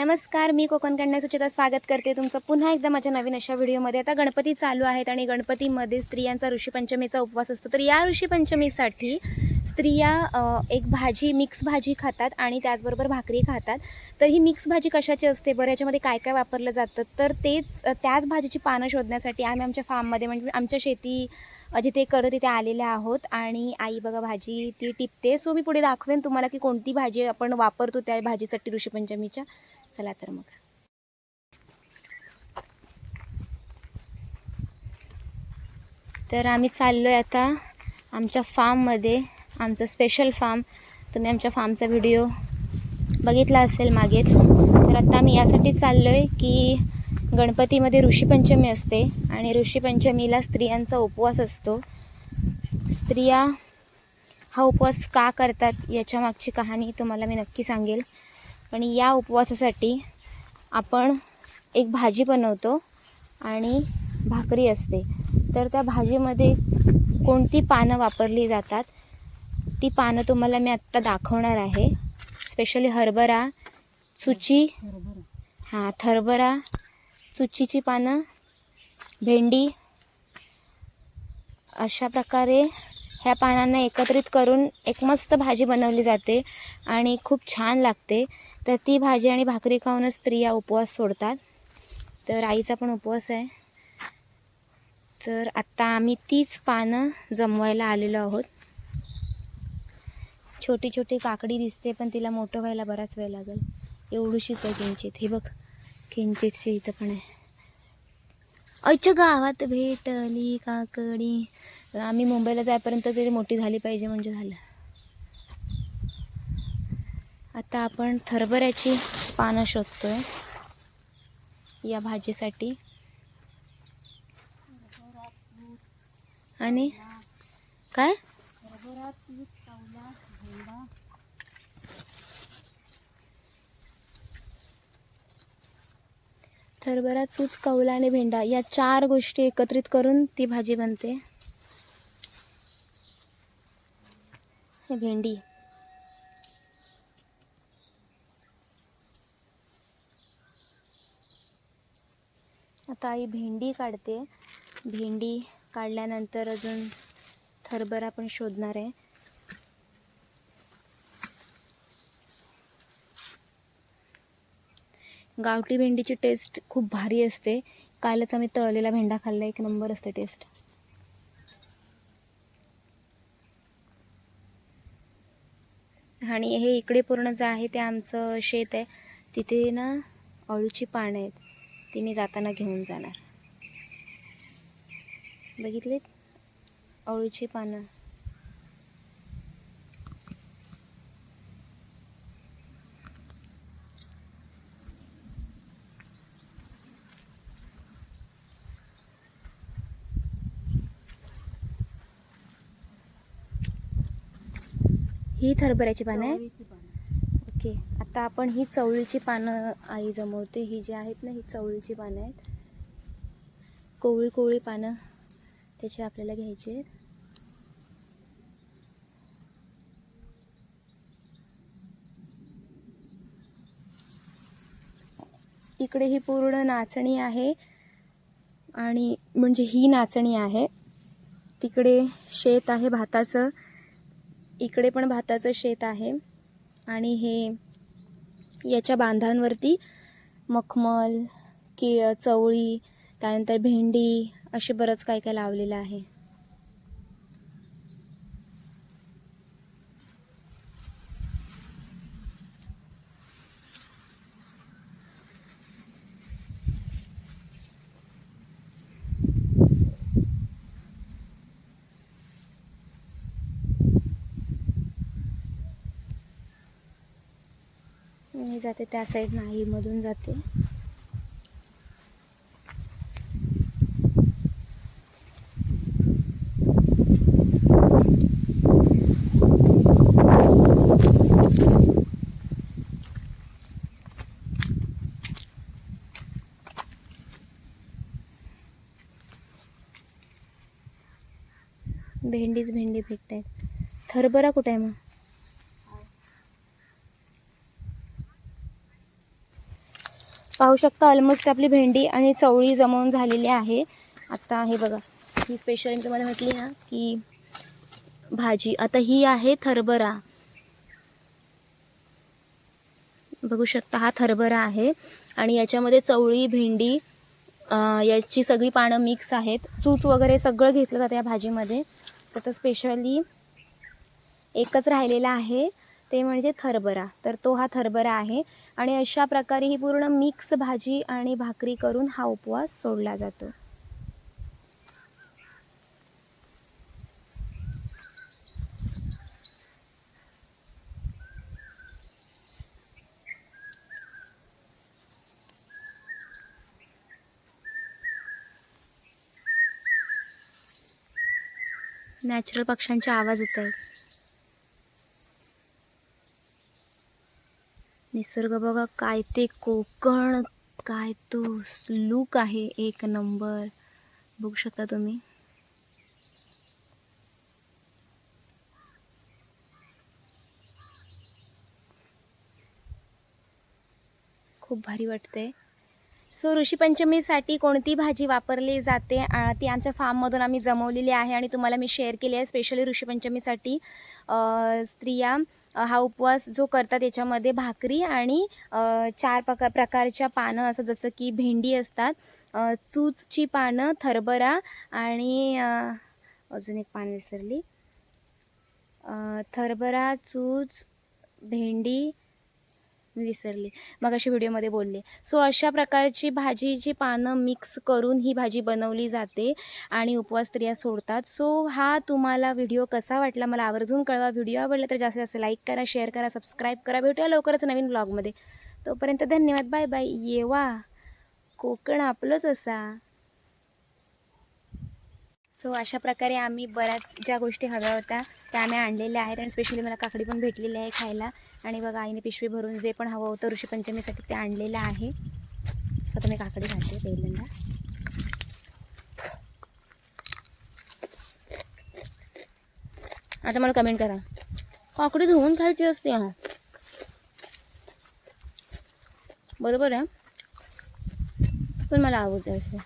नमस्कार मी कोकण कन्या सुचिता स्वागत करते तुमचं पुन्हा एकदा माझ्या नवीन अशा व्हिडिओमध्ये. आता गणपती चालू आहेत आणि गणपतीमध्ये स्त्रियांचा ऋषीपंचमीचा उपवास असतो. तर या ऋषीपंचमीसाठी स्त्रिया एक भाजी मिक्स भाजी खातात आणि त्याचबरोबर भाकरी खातात. तर ही मिक्स भाजी कशाची असते? बरं याच्यामध्ये काय काय वापरलं जातं? तर तेच त्याच भाजीची पानं शोधण्यासाठी आम्ही आमच्या फार्ममध्ये म्हणजे आमच्या शेती जिथे करत तिथे आलेल्या आहोत. आणि आई बघा भाजी ती टिपते. सो मी पुढे दाखवेन तुम्हाला की कोणती भाजी आपण वापरतो त्या भाजीसाठी ऋषीपंचमीच्या. चला तर मग. तर आम्ही चाललो आहे आता आमच्या फार्ममध्ये आमचं स्पेशल फार्म तुम्ही आमच्या फार्मचा व्हिडिओ बघितला असेल मागेच. तर आता आम्ही यासाठी चाललो आहे की गणपतीमध्ये ऋषीपंचमी असते आणि ऋषीपंचमीला स्त्रियांचा उपवास असतो. स्त्रिया हा उपवास का करतात याच्या मागची कहाणी तुम्हाला मी नक्की सांगेल. पण या उपवासासाठी आपण एक भाजी बनवतो आणि भाकरी असते. तर त्या भाजीमध्ये कोणती पानं वापरली जातात? ती पानं तुम्हाला मी आत्ता दाखवणार आहे. स्पेशली हरभरा चुची हां हरभरा चुचीची पानं भेंडी अशा प्रकारे ह्या पानांना एकत्रित करून एक मस्त भाजी बनवली जाते आणि खूप छान लागते. तर ती भाजी आणि भाकरी खाऊनच स्त्रिया उपवास सोडतात. तर आईचा पण उपवास आहे. तर आत्ता आम्ही तीच पानं जमवायला आलेलो आहोत. छोटी छोटी काकडी दिसते पण तिला मोठं व्हायला बराच वेळ लागेल. एवढीशीच आहे किंचित. हे बघ किंचितशी इथं पण आहे. अच्छा गावात भेटली काकडी. आम्ही मुंबईला जायपर्यंत तरी मोठी झाली पाहिजे म्हणजे झालं. आता आपण थरभऱ्याची पानं शोधतो आहे या भाजीसाठी. आणि? काय? थरभरा चूच कवला आणि भेंडा या चार गोष्टी एकत्रित करून ती भाजी बनते. हे भेंडी. आता आई भेंडी काढते. भेंडी काढल्यानंतर अजून थरभरा पण शोधणार आहे. गावठी भेंडीची टेस्ट खूप भारी असते. कालच आम्ही तळलेला भेंडा खाल्ला एक नंबर असते टेस्ट आणि हे इकडे पूर्ण जे आहे ते आमचं शेत आहे. तिथे ना अळूची पानं आहेत. ती मी जाताना घेऊन जाणार. बघितलीत? अळूची पानं. ही हरभऱ्याची पानं आहे? आता आपण ही चवळीची पानं आई जमवते. ही जी आहेत ना ही चवळीची पानं आहेत. कोवळी कोवळी पानं त्याची आपल्याला घ्यायची आहेत. इकडे ही पूर्ण नाचणी आहे आणि म्हणजे ही नाचणी आहे. तिकडे शेत आहे भाताचं. इकडे पण भाताचं शेत आहे. आणि हे याच्या बांधांवरती मखमल की चवळी त्यानंतर भेंडी असे बरंच काय काय लावलेलं आहे. नाही जाते त्या साईड नाही मधून जाते. भेंडीच भेंडी भेटत आहेत थरबरा कुठे आहे मग? पाहू शकता ऑलमोस्ट आपली भेंडी आणि चवळी जमवून झालेली आहे. आता हे बघा ही स्पेशल मी तुम्हाला म्हटली ना की भाजी. आता ही आहे थरभरा. बघू शकता हा थरभरा आहे. आणि याच्यामध्ये चवळी भेंडी याची सगळी पानं मिक्स आहेत. चूच वगैरे सगळं घेतलं जातं या भाजीमध्ये. तर स्पेशली एकच राहिलेला आहे. ते म्हणजे थरबरा. तर तो हा थरभरा आहे आणि अशा प्रकारे ही पूर्ण मिक्स भाजी आणि भाकरी करून हा उपवास सोडला जातो. नॅचरल पक्ष्यांचे आवाज येत आहेत. निसर्ग बघा काय ते कोकण काय तो लूक आहे एक नंबर बघू शकता तुम्ही. खूप भारी वाटते सो ऋषीपंचमीसाठी कोणती भाजी वापरली जाते? ती आमच्या फार्ममधून आम्ही जमवलेली आहे आणि तुम्हाला मी शेअर केली आहे स्पेशली ऋषीपंचमीसाठी स्त्रिया हा उपवास जो करतात याच्यामध्ये भाकरी आणि चार प्रका प्रकारच्या पानं असं जसं की भेंडी असतात चूचची पानं थरभरा आणि अजून एक पान विसरली. थरबरा थरभरा चूच भेंडी मी विसरले. मग अशी व्हिडिओमध्ये बोलले. सो अशा प्रकारची भाजीची पानं मिक्स करून ही भाजी बनवली जाते आणि उपवास स्त्रिया सोडतात. सो हा तुम्हाला व्हिडिओ कसा वाटला? मला आवर्जून कळवा. व्हिडिओ आवडला तर जास्तीत जास्त लाईक करा शेअर करा सबस्क्राईब करा. भेटूया लवकरच नवीन ब्लॉगमध्ये तोपर्यंत धन्यवाद. बाय बाय येवा कोकण आपलंच असा. सो अशा प्रकारे आम्ही बऱ्याच ज्या गोष्टी हव्या होत्या त्या आम्ही आणलेल्या आहेत आणि स्पेशली मला काकडी पण भेटलेली आहे खायला. आणि बघा आईने पिशवी भरून जे पण हवं होतं ऋषीपंचमीसाठी ते आणलेलं आहे. स्वतः मी काकडी घालते पहिल्यांदा. आता मला कमेंट करा. काकडी धुवून खायची असते हा बरोबर आहे? पण मला आवडते असे.